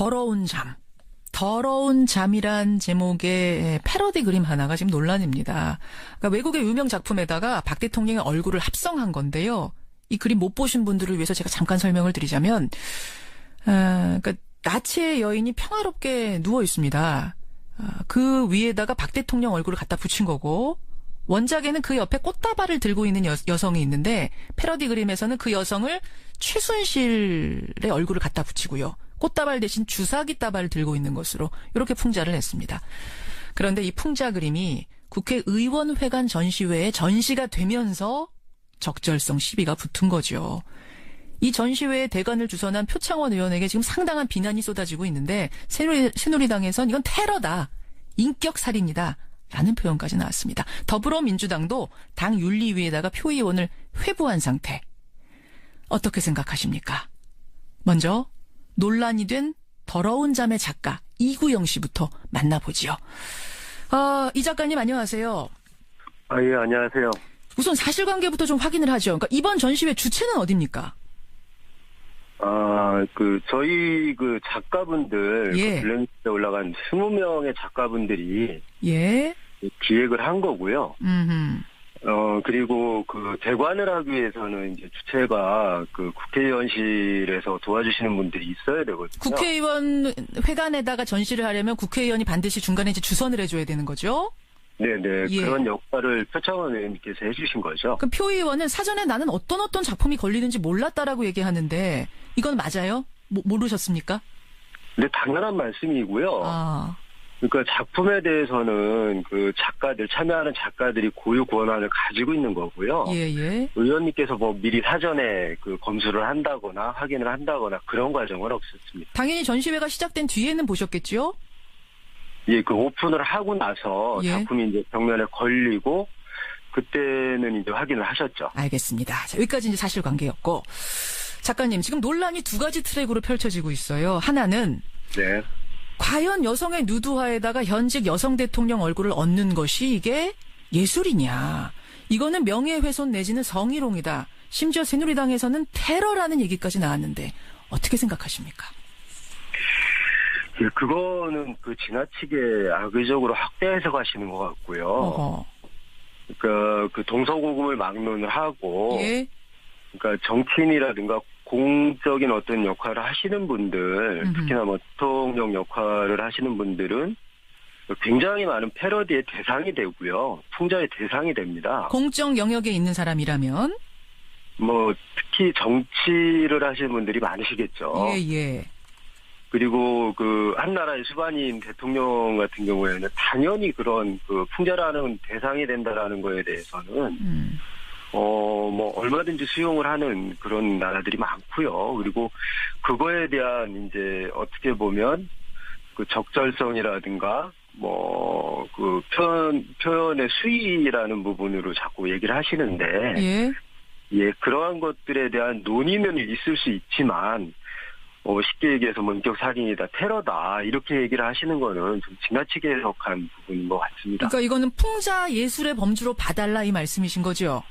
더러운 잠. 더러운 잠이란 제목의 패러디 그림 하나가 지금 논란입니다. 그러니까 외국의 유명 작품에다가 박 대통령의 얼굴을 합성한 건데요. 이 그림 못 보신 분들을 위해서 제가 잠깐 설명을 드리자면, 아, 그러니까 나치의 여인이 평화롭게 누워 있습니다. 아, 그 위에다가 박 대통령 얼굴을 갖다 붙인 거고, 원작에는 그 옆에 꽃다발을 들고 있는 여, 여성이 있는데 패러디 그림에서는 그 여성을 최순실의 얼굴을 갖다 붙이고요. 꽃다발 대신 주사기 다발을 들고 있는 것으로 이렇게 풍자를 했습니다. 그런데 이 풍자 그림이 국회의원회관 전시회에 전시가 되면서 적절성 시비가 붙은 거죠. 이 전시회에 대관을 주선한 표창원 의원에게 지금 상당한 비난이 쏟아지고 있는데 새누리, 새누리당에선 이건 테러다. 인격살인이다. 라는 표현까지 나왔습니다. 더불어민주당도 당 윤리위에다가 표의원을 회부한 상태. 어떻게 생각하십니까? 먼저 논란이 된 더러운 잠의 작가 이구영 씨부터 만나보지요. 아, 이 작가님 안녕하세요. 아, 예, 안녕하세요. 우선 사실관계부터 좀 확인을 하죠. 그러니까 이번 전시회 주체는 어딥니까? 아, 그, 저희 그 작가분들, 예. 그 블랙리스트에 올라간 20명의 작가분들이 예. 기획을 한 거고요. 음. 어, 그리고 그 대관을 하기 위해서는 이제 주체가 그 국회의원실에서 도와주시는 분들이 있어야 되거든요. 국회의원 회관에다가 전시를 하려면 국회의원이 반드시 중간에 이제 주선을 해줘야 되는 거죠. 네네. 예. 그런 역할을 표창원 의원님께서 해주신 거죠. 그럼 표의원은 사전에 나는 어떤 어떤 작품이 걸리는지 몰랐다라고 얘기하는데 이건 맞아요? 모, 모르셨습니까? 근데 당연한 말씀이고요. 아, 그러니까 작품에 대해서는 그 작가들, 참여하는 작가들이 고유 권한을 가지고 있는 거고요. 예, 예. 의원님께서 뭐 미리 사전에 그 검수를 한다거나 확인을 한다거나 그런 과정은 없었습니다. 당연히 전시회가 시작된 뒤에는 보셨겠죠? 예, 그 오픈을 하고 나서 예. 작품이 이제 벽면에 걸리고 그때는 이제 확인을 하셨죠. 알겠습니다. 자, 여기까지 이제 사실관계였고. 작가님, 지금 논란이 두 가지 트랙으로 펼쳐지고 있어요. 하나는 네. 과연 여성의 누드화에다가 현직 여성 대통령 얼굴을 얹는 것이 이게 예술이냐. 이거는 명예훼손 내지는 성희롱이다. 심지어 새누리당에서는 테러라는 얘기까지 나왔는데 어떻게 생각하십니까? 예, 그거는 그 지나치게 악의적으로 확대 해석하시는 것 같고요. 어허. 그러니까 그 동서고금을 막론을 하고 예. 그러니까 정치인이라든가 공적인 어떤 역할을 하시는 분들, 음흠. 특히나 뭐 대통령 역할을 하시는 분들은 굉장히 많은 패러디의 대상이 되고요. 풍자의 대상이 됩니다. 공적 영역에 있는 사람이라면 뭐 특히 정치를 하시는 분들이 많으시겠죠. 예, 예. 그리고 그 한 나라의 수반인 대통령 같은 경우에는 당연히 그런 그 풍자라는 대상이 된다라는 거에 대해서는 음. 어, 뭐, 얼마든지 수용을 하는 그런 나라들이 많고요. 그리고 그거에 대한 이제 어떻게 보면 그 적절성이라든가 뭐, 그 표현, 표현의 수위라는 부분으로 자꾸 얘기를 하시는데, 예. 예, 그러한 것들에 대한 논의는 있을 수 있지만, 어, 쉽게 얘기해서 뭐 인격 살인이다, 테러다, 이렇게 얘기를 하시는 거는 좀 지나치게 해석한 부분인 것 같습니다. 그러니까 이거는 풍자 예술의 범주로 봐달라 이 말씀이신 거죠?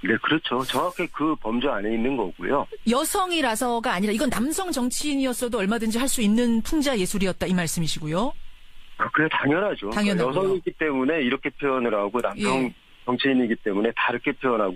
네, 그렇죠. 정확히 그 범주 안에 있는 거고요. 여성이라서가 아니라 이건 남성 정치인이었어도 얼마든지 할 수 있는 풍자 예술이었다 이 말씀이시고요. 아, 그래 당연하죠. 당연하고요. 여성이기 때문에 이렇게 표현을 하고 남성 예. 정치인이기 때문에 다르게 표현하고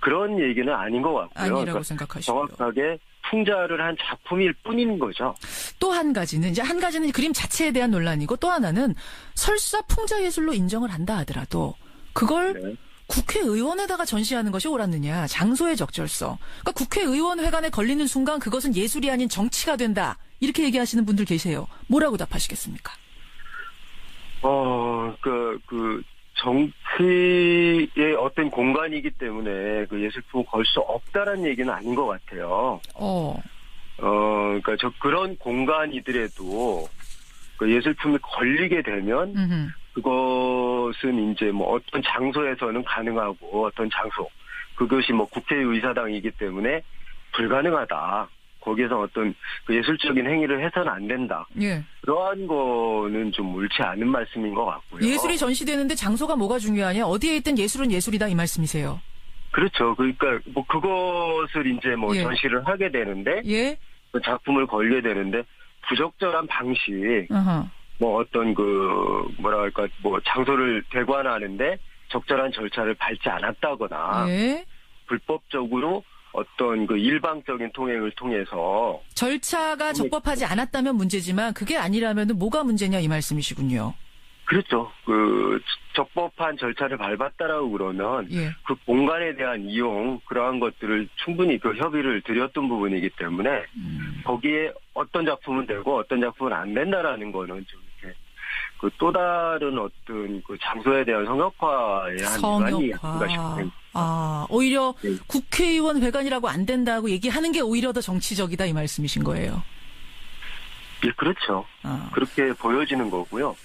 그런 얘기는 아닌 것 같고요. 아니라고 그러니까 생각하시고요. 정확하게 풍자를 한 작품일 뿐인 거죠. 또 한 가지는 이제 한 가지는 그림 자체에 대한 논란이고 또 하나는 설사 풍자 예술로 인정을 한다 하더라도 그걸 네. 국회의원에다가 전시하는 것이 옳았느냐 장소의 적절성. 그러니까 국회의원회관에 걸리는 순간 그것은 예술이 아닌 정치가 된다 이렇게 얘기하시는 분들 계세요. 뭐라고 답하시겠습니까? 어, 그, 그, 정치의 어떤 공간이기 때문에 그 예술품을 걸 수 없다라는 얘기는 아닌 것 같아요. 어, 어, 그러니까 저 그런 공간이더라도 그 예술품이 걸리게 되면 음흠. 그것은 이제 뭐 어떤 장소에서는 가능하고 어떤 장소 그것이 뭐 국회의사당이기 때문에 불가능하다. 거기에서 어떤 그 예술적인 행위를 해서는 안 된다. 예. 그러한 거는 좀 옳지 않은 말씀인 것 같고요. 예술이 전시되는데 장소가 뭐가 중요하냐? 어디에 있든 예술은 예술이다 이 말씀이세요. 그렇죠. 그러니까 뭐 그것을 이제 뭐 예. 전시를 하게 되는데 예. 그 작품을 걸게 되는데 부적절한 방식, 어허. 뭐 어떤 그 뭐라 할까 뭐 장소를 대관하는데 적절한 절차를 밟지 않았다거나 예. 불법적으로 어떤 그 일방적인 통행을 통해서 절차가 적법하지 않았다면 문제지만 그게 아니라면 뭐가 문제냐 이 말씀이시군요. 그렇죠. 그 적법한 절차를 밟았다라고 그러면 예. 그 공간에 대한 이용 그러한 것들을 충분히 그 협의를 드렸던 부분이기 때문에 음. 거기에 어떤 작품은 되고 어떤 작품은 안 된다라는 거는 좀 그 또 다른 어떤 그 장소에 대한 성역화에 한 일환이 아닌가. 싶습니다. 아, 오히려 네. 국회의원 회관이라고 안 된다고 얘기하는 게 오히려 더 정치적이다 이 말씀이신 거예요. 예, 그렇죠. 아. 그렇게 보여지는 거고요.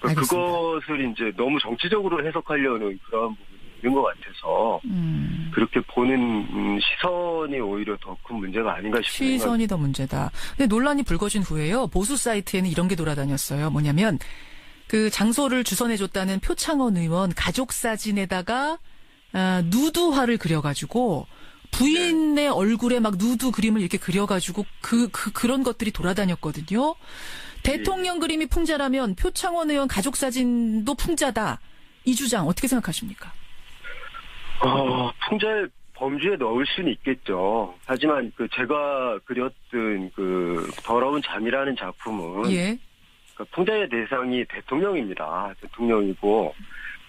그- 알겠습니다. 그것을 이제 너무 정치적으로 해석하려는 그런 부분이 있는 것 같아서 음. 그렇게 보는 음, 시선이 오히려 더 큰 문제가 아닌가 싶습니다. 시선이 더 문제다. 근데 논란이 불거진 후에요. 보수 사이트에는 이런 게 돌아다녔어요. 뭐냐면 그 장소를 주선해줬다는 표창원 의원 가족 사진에다가 아, 누드화를 그려가지고 부인의 얼굴에 막 누드 그림을 이렇게 그려가지고 그, 그 그런 것들이 돌아다녔거든요. 대통령 그림이 풍자라면 표창원 의원 가족 사진도 풍자다. 이 주장 어떻게 생각하십니까? 어, 풍자의 범주에 넣을 수는 있겠죠. 하지만 그 제가 그렸던 그 더러운 잠이라는 작품은 예. 그 풍자의 대상이 대통령입니다. 대통령이고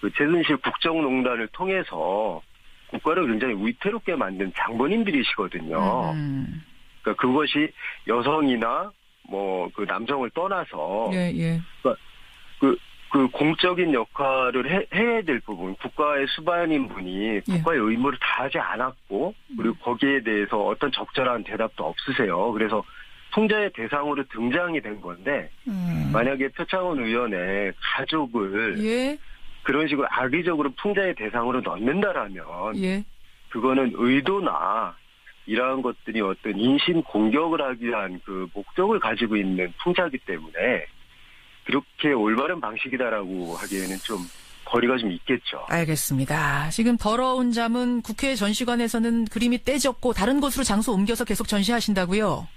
그 최순실 국정농단을 통해서 국가를 굉장히 위태롭게 만든 장본인들이시거든요. 음, 그러니까 그것이 여성이나 뭐 그 남성을 떠나서 예, 예. 그 공적인 역할을 해, 해야 될 부분, 국가의 수반인 분이 국가의 의무를 다하지 않았고, 그리고 거기에 대해서 어떤 적절한 대답도 없으세요. 그래서 풍자의 대상으로 등장이 된 건데, 음. 만약에 표창원 의원의 가족을 예, 그런 식으로 악의적으로 풍자의 대상으로 넣는다라면, 예. 그거는 의도나 이러한 것들이 어떤 인신 공격을 하기 위한 그 목적을 가지고 있는 풍자기 때문에 그렇게 올바른 방식이다라고 하기에는 좀 거리가 좀 있겠죠. 알겠습니다. 지금 더러운 잠은 국회 전시관에서는 그림이 떼졌고 다른 곳으로 장소 옮겨서 계속 전시하신다고요?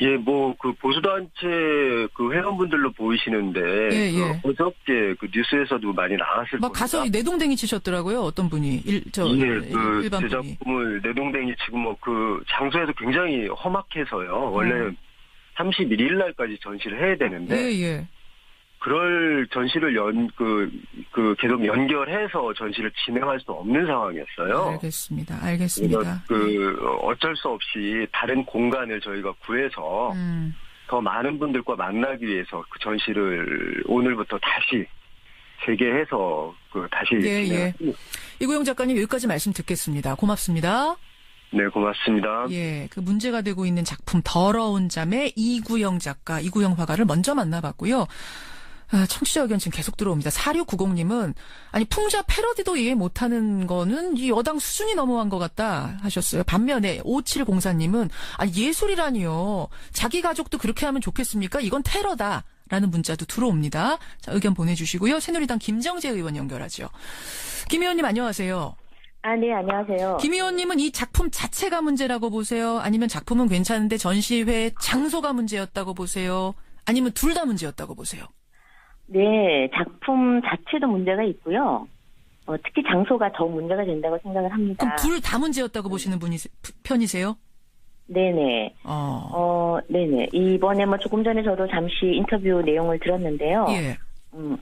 예, 뭐 그 보수단체 그 회원분들로 보이시는데 예, 예. 그 어저께 그 뉴스에서도 많이 나왔을 막 겁니다. 가서 내동댕이 치셨더라고요. 어떤 분이 일, 저 예, 그 일반 제. 작품을 내동댕이 치고 뭐 그 장소에서 굉장히 험악해서요. 원래 음. 는 31일 날까지 전시를 해야 되는데 예, 예. 그럴 전시를 연, 그, 그, 계속 연결해서 전시를 진행할 수 없는 상황이었어요. 알겠습니다. 알겠습니다. 그, 어쩔 수 없이 다른 공간을 저희가 구해서 음, 더 많은 분들과 만나기 위해서 그 전시를 오늘부터 다시 재개해서 그 다시 예, 예. 진행합니다. 이구영 작가님 여기까지 말씀 듣겠습니다. 고맙습니다. 네, 고맙습니다. 예, 그 문제가 되고 있는 작품 더러운 잠의 이구영 작가, 이구영 화가를 먼저 만나봤고요. 아, 청취자 의견 지금 계속 들어옵니다. 4690님은, 아니, 풍자 패러디도 이해 못하는 거는 이 여당 수준이 넘어간 것 같다 하셨어요. 반면에 5704님은, 아니, 예술이라니요. 자기 가족도 그렇게 하면 좋겠습니까? 이건 테러다. 라는 문자도 들어옵니다. 자, 의견 보내주시고요. 새누리당 김정재 의원 연결하죠. 김 의원님 안녕하세요. 아, 네, 안녕하세요. 김 의원님은 이 작품 자체가 문제라고 보세요? 아니면 작품은 괜찮은데 전시회 장소가 문제였다고 보세요? 아니면 둘 다 문제였다고 보세요? 네, 작품 자체도 문제가 있고요. 어, 특히 장소가 더 문제가 된다고 생각을 합니다. 그럼 둘 다 문제였다고 보시는 분이 편이세요? 네네. 어, 어, 네네. 이번에 뭐 조금 전에 저도 잠시 인터뷰 내용을 들었는데요. 예, 음,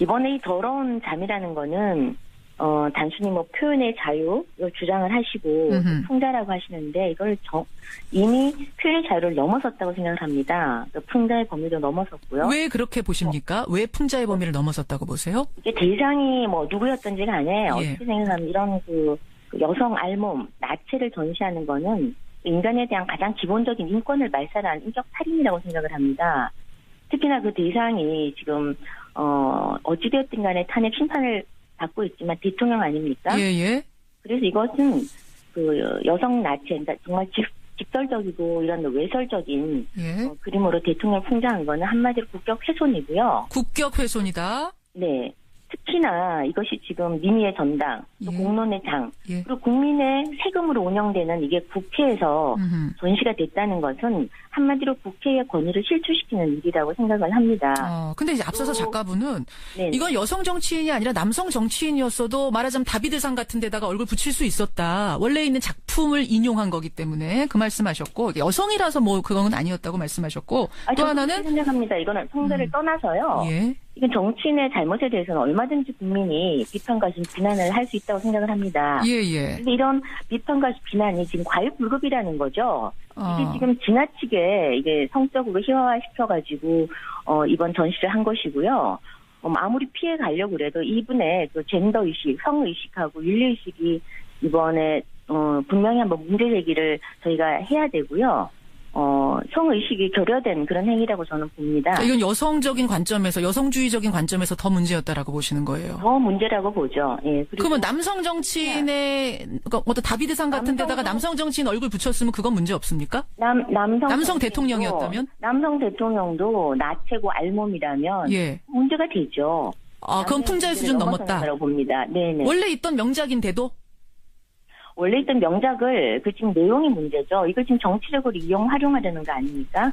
이번에 이 더러운 잠이라는 거는 어, 단순히 뭐 표현의 자유를 주장을 하시고. 풍자라고 하시는데 이걸 정- 이미 표현의 자유를 넘어섰다고 생각을 합니다. 그 풍자의 범위도 넘어섰고요. 왜 그렇게 보십니까? 왜 풍자의 범위를 넘어섰다고 보세요? 이게 대상이 뭐 누구였던지가 아니에요. 예. 어떻게 생각하면 이런 그, 그 여성 알몸, 나체를 전시하는 거는 인간에 대한 가장 기본적인 인권을 말살한 인격 살인이라고 생각을 합니다. 특히나 그 대상이 지금 어 어찌되었든 간에 탄핵 심판을 받고 있지만 대통령 아닙니까? 예, 예. 그래서 이것은 그 여성 나체, 그러니까 정말 직, 직설적이고 이런 외설적인 예. 어, 그림으로 대통령 풍자한 거는 한마디로 국격 훼손이고요. 국격 훼손이다. 네. 특히나 이것이 지금 민의의 전당, 또 예. 공론의 장, 예. 그리고 국민의 세금으로 운영되는 이게 국회에서 음흠. 전시가 됐다는 것은 한마디로 국회의 권위를 실추시키는 일이라고 생각을 합니다. 어, 근데 이제 앞서서 또- 작가분은 네. 이건 여성 정치인이 아니라 남성 정치인이었어도 말하자면 다비드상 같은 데다가 얼굴 붙일 수 있었다. 원래 있는 작품을 인용한 거기 때문에 그 말씀하셨고 여성이라서 뭐 그건 아니었다고 말씀하셨고 아, 또 하나는 생각합니다. 이거는 성별을 음. 떠나서요. 예. 이건 정치인의 잘못에 대해서는 얼마든지 국민이 비판과 좀 비난을 할 수 있다고 생각을 합니다. 예, 예. 근데 이런 비판과 비난이 지금 과유불급이라는 거죠. 이게 어. 지금 지나치게 이게 성적으로 희화화시켜가지고 어, 이번 전시를 한 것이고요. 어, 아무리 피해 가려고 그래도 이분의 그 젠더 의식, 성 의식하고 윤리 의식이 이번에 어, 분명히 한번 문제 제기를 저희가 해야 되고요. 어, 성 의식이 결여된 그런 행위라고 저는 봅니다. 그러니까 이건 여성적인 관점에서 여성주의적인 관점에서 더 문제였다라고 보시는 거예요. 더 문제라고 보죠. 예. 그러면 남성 정치인의 그러니까 어떤 다비드 상 같은 데다가 남성 정치인 얼굴 붙였으면 그건 문제 없습니까? 남, 남성, 남성 대통령이었다면? 남성 대통령도 나체고 알몸이라면 예. 문제가 되죠. 아, 그건 풍자의 수준 넘었다. 라고 봅니다. 네네. 원래 있던 명작인데도 원래 있던 명작을 그 지금 내용이 문제죠. 이걸 지금 정치적으로 이용 활용하려는 거 아닙니까?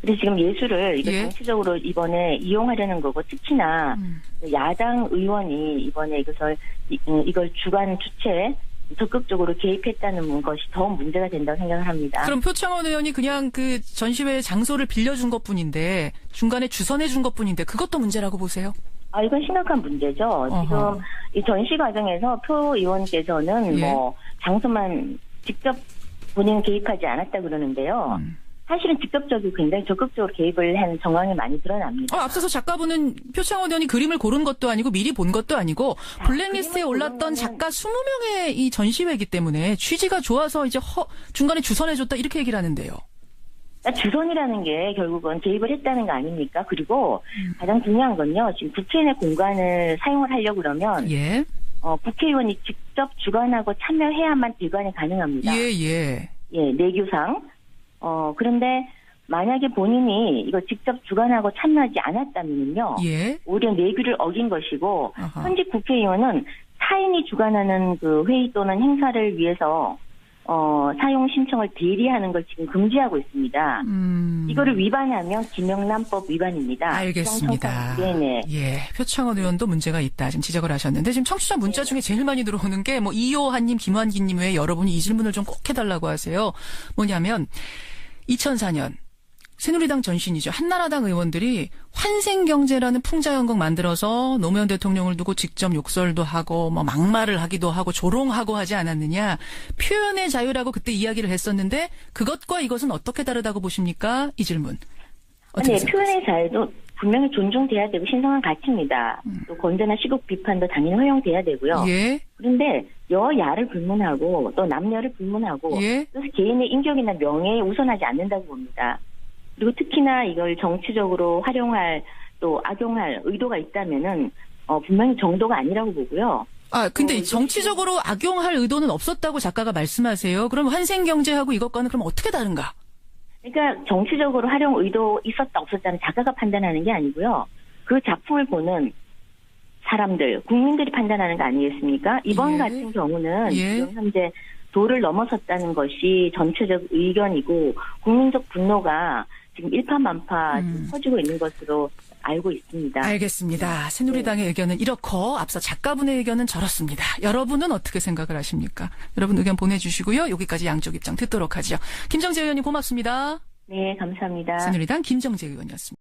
그래서 지금 예술을 이거 예. 정치적으로 이번에 이용하려는 거고 특히나 음. 야당 의원이 이번에 이것을 이- 음, 이걸 주관 주체 적극적으로 개입했다는 것이 더 문제가 된다고 생각을 합니다. 그럼 표창원 의원이 그냥 그 전시회 장소를 빌려준 것 뿐인데 중간에 주선해 준 것 뿐인데 그것도 문제라고 보세요? 아, 이건 심각한 문제죠. 어허. 지금 이 전시 과정에서 표 의원께서는 예. 뭐 장소만 직접 본인 개입하지 않았다 그러는데요. 음. 사실은 직접적이고 굉장히 적극적으로 개입을 한 정황이 많이 드러납니다. 어, 앞서서 작가분은 표창원 의원이 그림을 고른 것도 아니고 미리 본 것도 아니고 블랙리스트에 그림을 올랐던 고르면은- 작가 20명의 이 전시회이기 때문에 취지가 좋아서 이제 허, 중간에 주선해줬다 이렇게 얘기를 하는데요. 그러니까 주선이라는 게 결국은 개입을 했다는 거 아닙니까? 그리고 음. 가장 중요한 건요. 지금 국회의 공간을 사용을 하려고 그러면 예. 어, 국회의원이 직접 주관하고 참여해야만 대관이 가능합니다. 예, 예. 예, 내규상. 어, 그런데 만약에 본인이 이거 직접 주관하고 참여하지 않았다면요. 예. 오히려 내규를 어긴 것이고 아하. 현직 국회의원은 타인이 주관하는 그 회의 또는 행사를 위해서 어, 사용 신청을 대리하는 걸 지금 금지하고 있습니다. 음. 이거를 위반하면 김영란법 위반입니다. 알겠습니다. 네네. 예, 표창원 의원도 문제가 있다 지금 지적을 하셨는데 지금 청취자 문자 중에 제일 많이 들어오는 게 뭐 이호한님, 김환기님 외에 여러분이 이 질문을 좀 꼭 해달라고 하세요. 뭐냐면 2004년 새누리당 전신이죠. 한나라당 의원들이 환생경제라는 풍자연극 만들어서 노무현 대통령을 두고 직접 욕설도 하고 뭐 막말을 하기도 하고 조롱하고 하지 않았느냐. 표현의 자유라고 그때 이야기를 했었는데 그것과 이것은 어떻게 다르다고 보십니까? 이 질문. 네? 표현의 자유도 분명히 존중돼야 되고 신성한 가치입니다. 또 건재나 시국 비판도 당연히 허용돼야 되고요. 음. 예, 그런데 여야를 불문하고 또 남녀를 불문하고 예. 그래서 개인의 인격이나 명예에 우선하지 않는다고 봅니다. 그리고 특히나 이걸 정치적으로 활용할 또 악용할 의도가 있다면은 어, 분명히 정도가 아니라고 보고요. 아, 근데 어, 정치적으로 악용할 의도는 없었다고 작가가 말씀하세요. 그럼 환생경제하고 이것과는 그럼 어떻게 다른가? 그러니까 정치적으로 활용 의도 있었다 없었다는 작가가 판단하는 게 아니고요. 그 작품을 보는 사람들, 국민들이 판단하는 거 아니겠습니까? 이번 예. 같은 경우는 예. 지금 현재 도를 넘어섰다는 것이 전체적 의견이고 국민적 분노가 지금 일파만파 음. 퍼지고 있는 것으로 알고 있습니다. 알겠습니다. 새누리당의 의견은 이렇고 앞서 작가분의 의견은 저렇습니다. 여러분은 어떻게 생각을 하십니까? 여러분 의견 보내주시고요. 여기까지 양쪽 입장 듣도록 하죠. 김정재 의원님 고맙습니다. 네, 감사합니다. 새누리당 김정재 의원이었습니다.